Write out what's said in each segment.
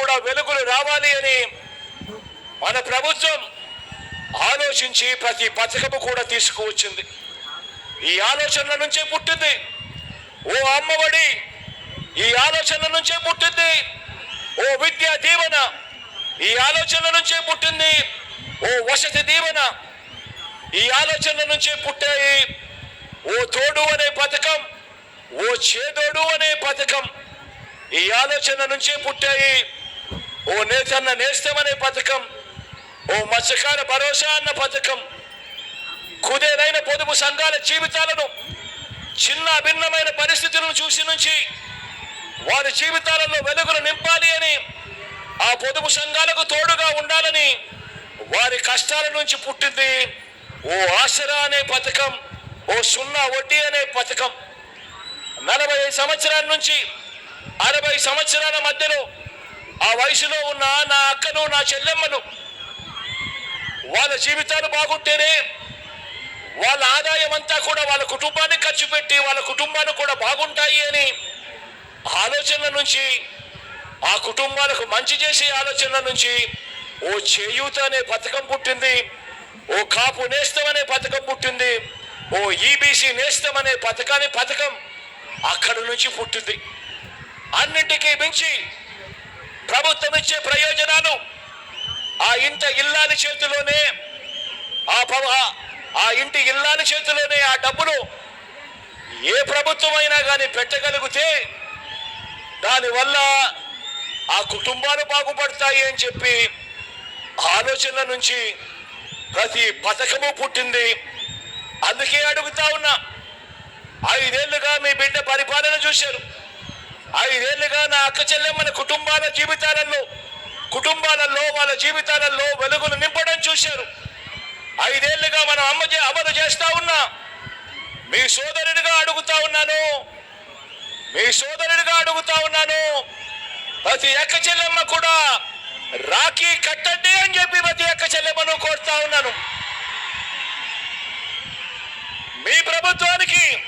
కూడా వెలుగులు రావాలి అని మన ప్రభుత్వం ఆలోచించి ప్రతి పథకము కూడా తీసుకువచ్చింది. ఈ ఆలోచనల నుంచే పుట్టింది. ఓ అమ్మఒడి ఈ ఆలోచనల నుంచే పుట్టింది. ఓ విద్యా దీవెన ఈ ఆలోచనల నుంచే పుట్టింది. ఓ వసతి దీవెన ఈ ఆలోచనల నుంచే పుట్టాయి. ఓ తోడు అనే పథకం ఓ చేదోడు అనే పథకం ఈ ఆలోచన నుంచే పుట్టాయి. ఓ నేతన్న నేస్తమనే పథకం? ఓ మత్స్యకార భరోసా అన్న పథకం? కుదేలైన పొదుపు సంఘాల జీవితాలను చిన్న భిన్నమైన పరిస్థితులను చూసి నుంచి వారి జీవితాలలో వెలుగులు నింపాలి అని ఆ పొదుపు సంఘాలకు తోడుగా ఉండాలని వారి కష్టాల నుంచి పుట్టింది ఓ ఆసరా అనే పథకం ఓ సున్నా వడ్డీ అనే పథకం. నలభై సంవత్సరాల నుంచి అరవై సంవత్సరాల మధ్యలో ఆ వయసులో ఉన్న నా అక్కను నా చెల్లెమ్మను వాళ్ళ జీవితాలు బాగుంటేనే వాళ్ళ ఆదాయం అంతా కూడా వాళ్ళ కుటుంబాన్ని ఖర్చు పెట్టి వాళ్ళ కుటుంబాలు కూడా బాగుంటాయి అని ఆలోచనల నుంచి ఆ కుటుంబాలకు మంచి చేసే ఆలోచనల నుంచి ఓ చేయూత అనే పథకం పుట్టింది ఓ కాపు నేస్తం అనే పథకం పుట్టింది ఓ ఈబీసీ నేస్తం అనే పథకాన్ని పథకం అక్కడి నుంచి పుట్టింది. అన్నింటికీ మించి ప్రభుత్వం ఇచ్చే ప్రయోజనాలు ఆ ఇంట ఇల్లాని చేతిలోనే ఆ పవ ఆ ఇంటి ఇల్లాని చేతిలోనే ఆ డబ్బులు ఏ ప్రభుత్వం అయినా కానీ పెట్టగలిగితే దానివల్ల ఆ కుటుంబాలు బాగుపడతాయి అని చెప్పి ఆలోచనల నుంచి ప్రతి పథకము పుట్టింది. అందుకే అడుగుతా ఉన్నా ఐదేళ్ళుగా మీ బిడ్డ పరిపాలన చూశారు. ఐదేళ్ళుగా నా అక్క చెల్లెమ్మని కుటుంబాల జీవితాలలో కుటుంబాలలో వాళ్ళ జీవితాలలో వెలుగులు నింపడం చూశారు. ఐదేళ్ళుగా మనం అమ్మ చే- అమలు చేస్తా ఉన్నా. మీ సోదరుడిగా అడుగుతా ఉన్నాను. మీ సోదరుడిగా అడుగుతా ఉన్నాను. ప్రతి ఎక్క చెల్లెమ్మ కూడా రాఖీ కట్టండి అని చెప్పి ప్రతి ఎక్క చెల్లెమ్మను కోరుతా ఉన్నాను. మీ ప్రభుత్వానికి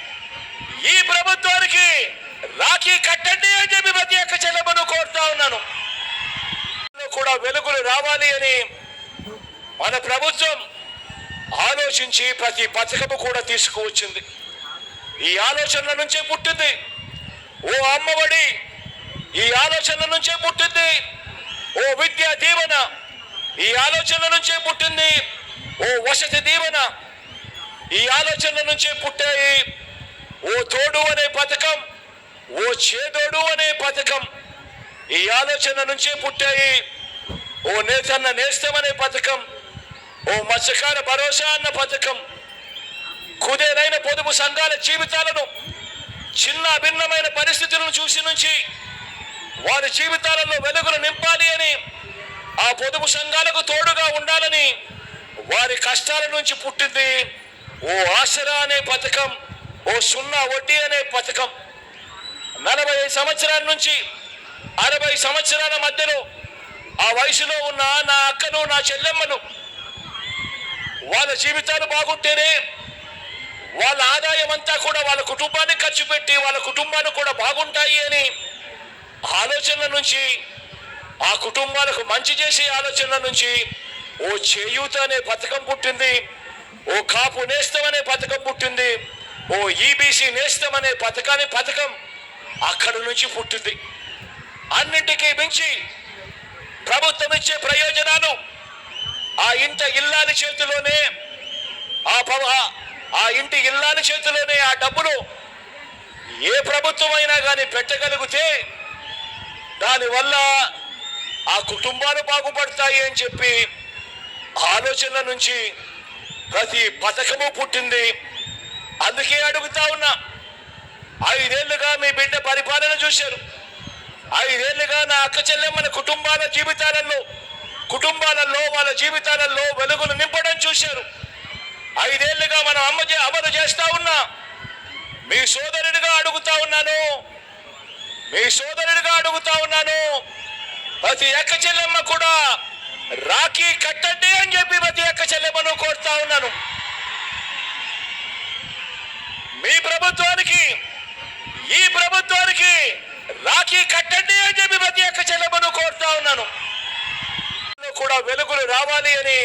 ఈ ప్రభుత్వానికి రాఖీ కట్టండి అని చెప్పి ప్రతి ఒక్క చెల్లెమ్మను కోరుతా ఉన్నాను. కూడా వెలుగులు రావాలి అని మన ప్రభుత్వం ఆలోచించి ప్రతి పథకము కూడా తీసుకువచ్చింది. ఈ ఆలోచనల నుంచే పుట్టింది. ఓ అమ్మఒడి ఈ ఆలోచనల నుంచే పుట్టింది. ఓ విద్యా దీవెన ఈ ఆలోచనల నుంచే పుట్టింది. ఓ వసతి దీవెన ఈ ఆలోచనల నుంచే పుట్టాయి. ఓ తోడు అనే పథకం ఓ చేదోడు అనే పథకం ఈ ఆలోచన నుంచే పుట్టాయి. ఓ నేతన్న నేస్తం అనే పథకం ఓ మత్స్యకార భరోసా అన్న పథకం కుదేలైన పొదుపు సంఘాల జీవితాలను చిన్న భిన్నమైన పరిస్థితులను చూసి నుంచి వారి జీవితాలలో వెలుగులు నింపాలి అని ఆ పొదుపు సంఘాలకు తోడుగా ఉండాలని వారి కష్టాల నుంచి పుట్టింది. ఓ ఆసరా అనే పథకం ఓ సున్నా వడ్డీ అనే పథకం. నలభై సంవత్సరాల నుంచి అరవై సంవత్సరాల మధ్యలో ఆ వయసులో ఉన్న నా అక్కను నా చెల్లెమ్మను వాళ్ళ జీవితాలు బాగుంటేనే వాళ్ళ ఆదాయం అంతా కూడా వాళ్ళ కుటుంబాన్ని ఖర్చు పెట్టి వాళ్ళ కుటుంబాలు కూడా బాగుంటాయి అని ఆలోచనల నుంచి ఆ కుటుంబాలకు మంచి చేసే ఆలోచనల నుంచి ఓ చేయూత అనే పథకం పుట్టింది ఓ కాపు నేస్తం అనే పథకం పుట్టింది ఓ ఈబీసీ నేస్తం అనే పథకాన్ని పథకం అక్కడి నుంచి పుట్టింది. అన్నింటికీ మించి ప్రభుత్వం ఇచ్చే ప్రయోజనాలు ఆ ఇంట ఇల్లాలి చేతిలోనే ఆ పవ ఆ ఇంటి ఇల్లాలి చేతిలోనే ఆ డబ్బులు ఏ ప్రభుత్వం అయినా కానీ పెట్టగలిగితే దానివల్ల ఆ కుటుంబాలు బాగుపడతాయి అని చెప్పి ఆలోచనల నుంచి ప్రతి పథకము పుట్టింది. అందుకే అడుగుతా ఉన్నా. ఐదేళ్ళుగా బిడ్డ పరిపాలన చూశారు. ఐదేళ్ళుగా నా అక్క చెల్లెమ్మల కుటుంబాల జీవితాలలో కుటుంబాలలో వాళ్ళ జీవితాలలో వెలుగులు నింపడం చూశారు. ఐదేళ్ళుగా మనం అమ్మ అమలు చేస్తా ఉన్నా. మీ సోదరుడిగా అడుగుతా ఉన్నాను. మీ సోదరుడిగా అడుగుతా ఉన్నాను. ప్రతి అక్క చెల్లెమ్మ కూడా రాఖీ కట్టండి అని చెప్పి ప్రతి అక్క చెల్లెమ్మను కోరుతా ఉన్నాను. మీ ప్రభుత్వానికి ఈ ప్రభుత్వానికి రాఖీ కట్టండి అని చెప్పి ప్రతి ఒక్క చెల్లెమ్మను కోరుతా ఉన్నాను. కూడా వెలుగులు రావాలి అని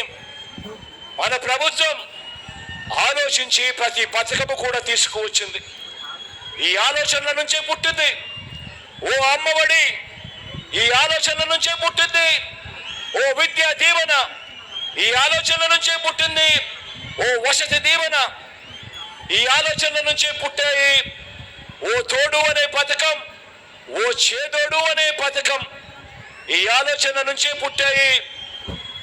మన ప్రభుత్వం ఆలోచించి ప్రతి పథకము కూడా తీసుకువచ్చింది. ఈ ఆలోచనల నుంచే పుట్టింది. ఓ అమ్మఒడి ఈ ఆలోచనల నుంచే పుట్టింది. ఓ విద్యా దీవెన ఈ ఆలోచనల నుంచే పుట్టింది. ఓ వసతి దీవెన ఈ ఆలోచనల నుంచే పుట్టాయి. ఓ తోడు అనే పథకం ఓ చేదోడు అనే పథకం. ఈ ఆలోచన నుంచే పుట్టాయి.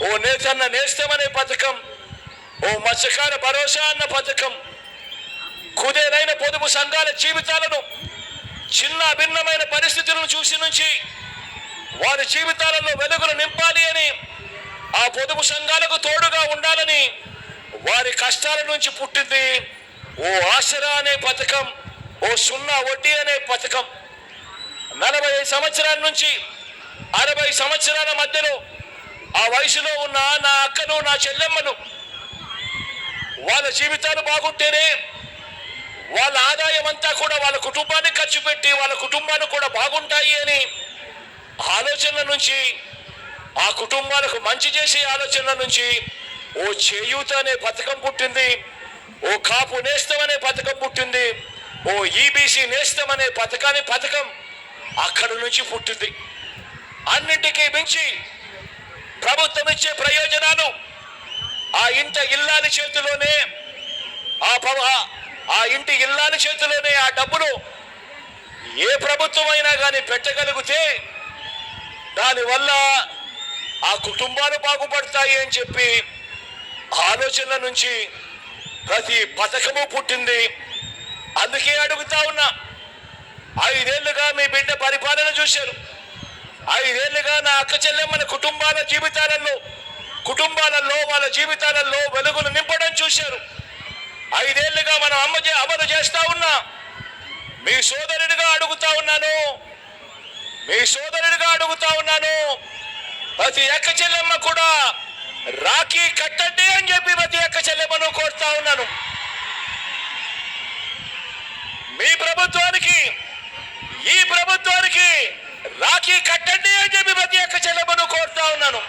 ఓ నేతన్న నేస్తం అనే పథకం ఓ మత్స్యకార భరోసా అన్న పథకం. కుదేలైన పొదుపు సంఘాల జీవితాలను చిన్న భిన్నమైన పరిస్థితులను చూసి నుంచి వారి జీవితాలలో వెలుగులు నింపాలి అని ఆ పొదుపు సంఘాలకు తోడుగా ఉండాలని వారి కష్టాల నుంచి పుట్టింది ఓ ఆసరా అనే పథకం. ఓ సున్నా వడ్డీ అనే పథకం. నలభై ఐదు సంవత్సరాల నుంచి అరవై సంవత్సరాల మధ్యలో ఆ వయసులో ఉన్న నా అక్కను నా చెల్లెమ్మను వాళ్ళ జీవితాలు బాగుంటేనే వాళ్ళ ఆదాయం అంతా కూడా వాళ్ళ కుటుంబాన్ని ఖర్చు పెట్టి వాళ్ళ కుటుంబాలు కూడా బాగుంటాయి అని ఆలోచనల నుంచి ఆ కుటుంబాలకు మంచి చేసే ఆలోచనల నుంచి ఓ చేయూత అనే పథకం పుట్టింది ఓ కాపు నేస్తం అనే పథకం పుట్టింది. ఓ ఈబీసీ నేస్తం అనే పథకాన్ని పథకం అక్కడి నుంచి పుట్టింది. అన్నింటికీ మించి ప్రభుత్వం ఇచ్చే ప్రయోజనాలు ఆ ఇంట ఇల్లాని చేతిలోనే ఆ పవ ఆ ఇంటి ఇల్లాని చేతిలోనే ఆ డబ్బులు ఏ ప్రభుత్వం అయినా కానీ పెట్టగలిగితే దానివల్ల ఆ కుటుంబాలు బాగుపడతాయి అని చెప్పి ఆలోచనల నుంచి ప్రతి పథకము పుట్టింది. అందుకే అడుగుతా ఉన్నా. ఐదేళ్ళుగా మీ బిడ్డ పరిపాలన చూశారు. ఐదేళ్ళుగా నా అక్క చెల్లెమ్మని కుటుంబాల జీవితాలలో కుటుంబాలలో వాళ్ళ జీవితాలలో వెలుగులు నింపడం చూశారు. ఐదేళ్ళుగా మనం అమ్మ చే- అమలు చేస్తా ఉన్నా. మీ సోదరుడిగా అడుగుతా ఉన్నాను. మీ సోదరుడిగా అడుగుతా ఉన్నాను. ప్రతి ఎక్క చెల్లెమ్మ కూడా రాఖీ కట్టండి అని చెప్పి ప్రతి ఎక్క చెల్లెమ్మను కోరుతా ఉన్నాను. మీ ప్రభుత్వానికి ఈ ప్రభుత్వానికి రాఖీ కట్టండి అని చెప్పి ప్రతి ఒక్క చెల్లెమ్మను కోరుతా ఉన్నాను.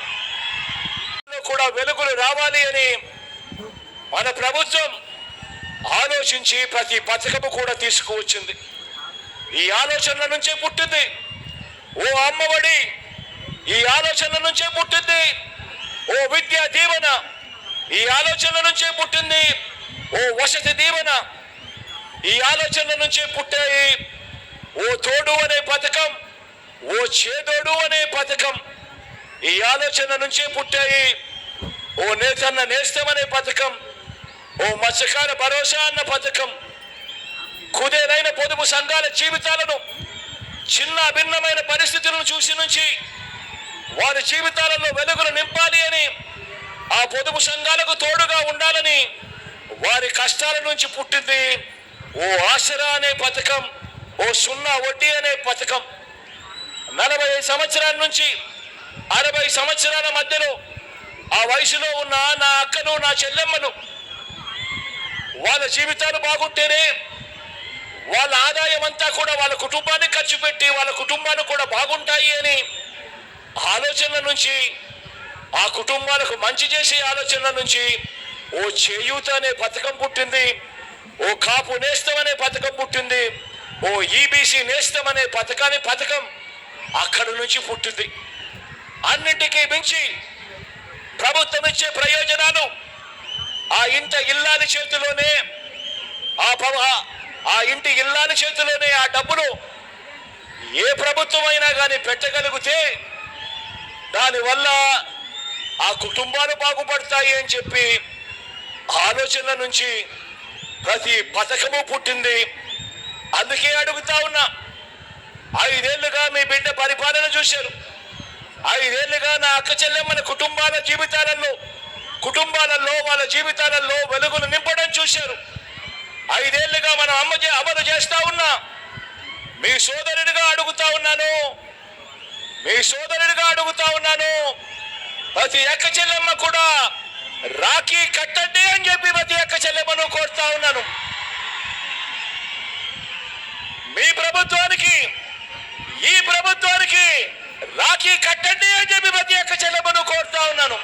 కూడా వెలుగులు రావాలి అని మన ప్రభుత్వం ఆలోచించి ప్రతి పథకము కూడా తీసుకువచ్చింది. ఈ ఆలోచనల నుంచే పుట్టింది. ఓ అమ్మఒడి ఈ ఆలోచనల నుంచే పుట్టింది. ఓ విద్యా దీవెన ఈ ఆలోచనల నుంచే పుట్టింది. ఓ వసతి దీవెన ఈ ఆలోచన నుంచే పుట్టాయి ఓ తోడు అనే పథకం ఓ చేదోడు అనే పథకం ఈ ఆలోచన నుంచే పుట్టాయి ఓ నేతన్న నేస్తం అనే పథకం ఓ మత్స్యకార భరోసా అన్న పథకం కుదేలైన పొదుపు సంఘాల జీవితాలను చిన్న భిన్నమైన పరిస్థితులను చూసి నుంచి వారి జీవితాలలో వెలుగులు నింపాలి అని ఆ పొదుపు సంఘాలకు తోడుగా ఉండాలని వారి కష్టాల నుంచి పుట్టింది ఓ ఆసరా అనే పథకం ఓ సున్నా వడ్డీ అనే పథకం. నలభై ఐదు సంవత్సరాల నుంచి అరవై సంవత్సరాల మధ్యలో ఆ వయసులో ఉన్న నా అక్కను నా చెల్లెమ్మను వాళ్ళ జీవితాలు బాగుంటేనే వాళ్ళ ఆదాయం అంతా కూడా వాళ్ళ కుటుంబాన్ని ఖర్చు పెట్టి వాళ్ళ కుటుంబాలు కూడా బాగుంటాయి అని ఆలోచనల నుంచి ఆ కుటుంబాలకు మంచి చేసే ఆలోచనల నుంచి ఓ చేయూత అనే పథకం పుట్టింది. ఓ కాపు నేస్తం అనే పథకం పుట్టింది. ఓ ఈబీసీ నేస్తం అనే పథకాన్ని పథకం అక్కడి నుంచి పుట్టింది. అన్నింటికీ మించి ప్రభుత్వం ఇచ్చే ప్రయోజనాలు ఆ ఇంట ఇల్లాని చేతిలోనే ఆ పవ ఆ ఇంటి ఇల్లాని చేతిలోనే ఆ డబ్బులు ఏ ప్రభుత్వం అయినా కానీ పెట్టగలిగితే దానివల్ల ఆ కుటుంబాలు బాగుపడతాయి అని చెప్పి ఆలోచనల నుంచి ప్రతి పథకము పుట్టింది. అందుకే అడుగుతా ఉన్నా ఐదేళ్ళుగా మీ బిడ్డ పరిపాలన చూశారు. ఐదేళ్ళుగా నా అక్క చెల్లెమ్మల కుటుంబాల జీవితాలలో కుటుంబాలలో వాళ్ళ జీవితాలలో వెలుగులు నింపడం చూశారు. ఐదేళ్ళుగా మనం అమ్మ అమలు చేస్తా ఉన్నా మీ సోదరుడిగా అడుగుతా ఉన్నాను. మీ సోదరుడిగా అడుగుతా ఉన్నాను. ప్రతి అక్క చెల్లెమ్మ కూడా రాఖీ కట్టండి అని చెప్పి ప్రతి ఒక్క చెల్లెమ్మను కోరుతా ఉన్నాను. మీ ప్రభుత్వానికి ఈ ప్రభుత్వానికి రాఖీ కట్టండి అని చెప్పి ప్రతి ఒక్క చెల్లెమ్మను కోరుతా ఉన్నాను.